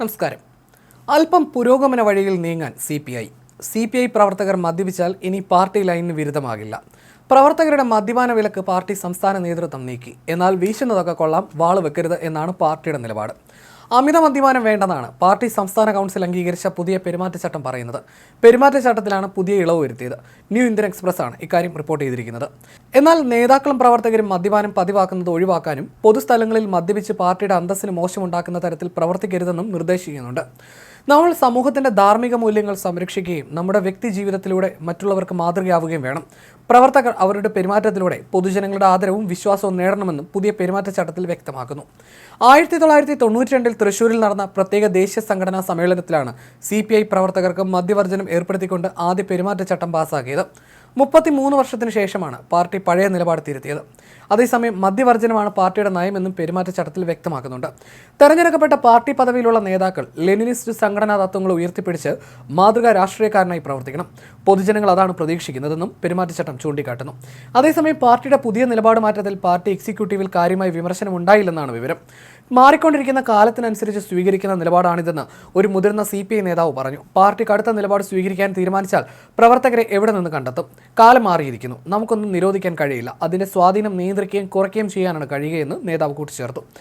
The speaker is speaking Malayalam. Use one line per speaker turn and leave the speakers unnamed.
നമസ്കാരം. അല്പം പുരോഗമന വഴിയിൽ നീങ്ങാൻ C P I. C P I പ്രവർത്തകർ മദ്യപിച്ചാൽ ഇനി പാർട്ടി ലൈനിന് വിരുദ്ധമാകില്ല. പ്രവർത്തകരുടെ മദ്യപാന വിലക്ക് പാർട്ടി സംസ്ഥാന നേതൃത്വം നീക്കി. എന്നാൽ വീശുന്നതൊക്കെ കൊള്ളാം വാൾ വെക്കരുത് എന്നാണ് പാർട്ടിയുടെ നിലപാട്. അമിത മദ്യപാനം വേണ്ടെന്നാണ് പാർട്ടി സംസ്ഥാന കൗൺസിൽ അംഗീകരിച്ച പുതിയ പെരുമാറ്റച്ചട്ടം പറയുന്നത്. പെരുമാറ്റച്ചട്ടത്തിലാണ് പുതിയ ഇളവ് വരുത്തിയത്. ന്യൂ ഇന്ത്യൻ എക്സ്പ്രസ് ആണ് ഇക്കാര്യം റിപ്പോർട്ട് ചെയ്തിരിക്കുന്നത്. എന്നാൽ നേതാക്കളും പ്രവർത്തകരും മദ്യപാനം പതിവാക്കുന്നത് ഒഴിവാക്കാനും പൊതുസ്ഥലങ്ങളിൽ മദ്യപിച്ച് പാർട്ടിയുടെ അന്തസ്സിന് മോശമുണ്ടാക്കുന്ന തരത്തിൽ പ്രവർത്തിക്കരുതെന്നും നിർദ്ദേശിക്കുന്നുണ്ട്. നമ്മൾ സമൂഹത്തിന്റെ ധാർമ്മിക മൂല്യങ്ങൾ സംരക്ഷിക്കുകയും നമ്മുടെ വ്യക്തി ജീവിതത്തിലൂടെ മറ്റുള്ളവർക്ക് മാതൃകയാവുകയും വേണം. പ്രവർത്തകർ അവരുടെ പെരുമാറ്റത്തിലൂടെ പൊതുജനങ്ങളുടെ ആദരവും വിശ്വാസവും നേടണമെന്നും പുതിയ പെരുമാറ്റച്ചട്ടത്തിൽ വ്യക്തമാക്കുന്നു. ആയിരത്തി തൊള്ളായിരത്തി തൊണ്ണൂറ്റി രണ്ടിൽ തൃശ്ശൂരിൽ നടന്ന പ്രത്യേക ദേശീയ സംഘടനാ സമ്മേളനത്തിലാണ് സി പി ഐ പ്രവർത്തകർക്ക് മദ്യവർജനം ഏർപ്പെടുത്തിക്കൊണ്ട് ആദ്യ പെരുമാറ്റച്ചട്ടം പാസ്സാക്കിയത് മുപ്പത്തിമൂന്ന് വർഷത്തിന് ശേഷമാണ് പാർട്ടി പഴയ നിലപാട് തിരുത്തിയത്. അതേസമയം മദ്യവർജനമാണ് പാർട്ടിയുടെ നയമെന്നും പെരുമാറ്റച്ചട്ടത്തിൽ വ്യക്തമാക്കുന്നുണ്ട്. തെരഞ്ഞെടുക്കപ്പെട്ട പാർട്ടി പദവിയിലുള്ള നേതാക്കൾ ലെനിനിസ്റ്റ് സംഘടനാ തത്വങ്ങൾ ഉയർത്തിപ്പിടിച്ച് മാതൃകാ രാഷ്ട്രീയക്കാരനായി പ്രവർത്തിക്കണം. പൊതുജനങ്ങൾ അതാണ് പ്രതീക്ഷിക്കുന്നതെന്നും പെരുമാറ്റച്ചട്ടം ചൂണ്ടിക്കാട്ടുന്നു. അതേസമയം പാർട്ടിയുടെ പുതിയ നിലപാട് മാറ്റത്തിൽ പാർട്ടി എക്സിക്യൂട്ടീവിൽ കാര്യമായി വിമർശനം ഉണ്ടായില്ലെന്നാണ് വിവരം. മാറിക്കൊണ്ടിരിക്കുന്ന കാലത്തിനനുസരിച്ച് സ്വീകരിക്കുന്ന നിലപാടാണിതെന്ന് ഒരു മുതിർന്ന സി പി ഐ നേതാവ് പറഞ്ഞു. പാർട്ടി കടുത്ത നിലപാട് സ്വീകരിക്കാൻ തീരുമാനിച്ചാൽ പ്രവർത്തകരെ എവിടെ നിന്ന് കണ്ടെത്തും? കാലം മാറിയിരിക്കുന്നു. നമുക്കൊന്നും നിരോധിക്കാൻ കഴിയില്ല. അതിന്റെ സ്വാധീനം നിയന്ത്രിക്കുകയും കുറയ്ക്കുകയും ചെയ്യാനാണ് കഴിയുകയെന്ന് നേതാവ് കൂട്ടിച്ചേർത്തു.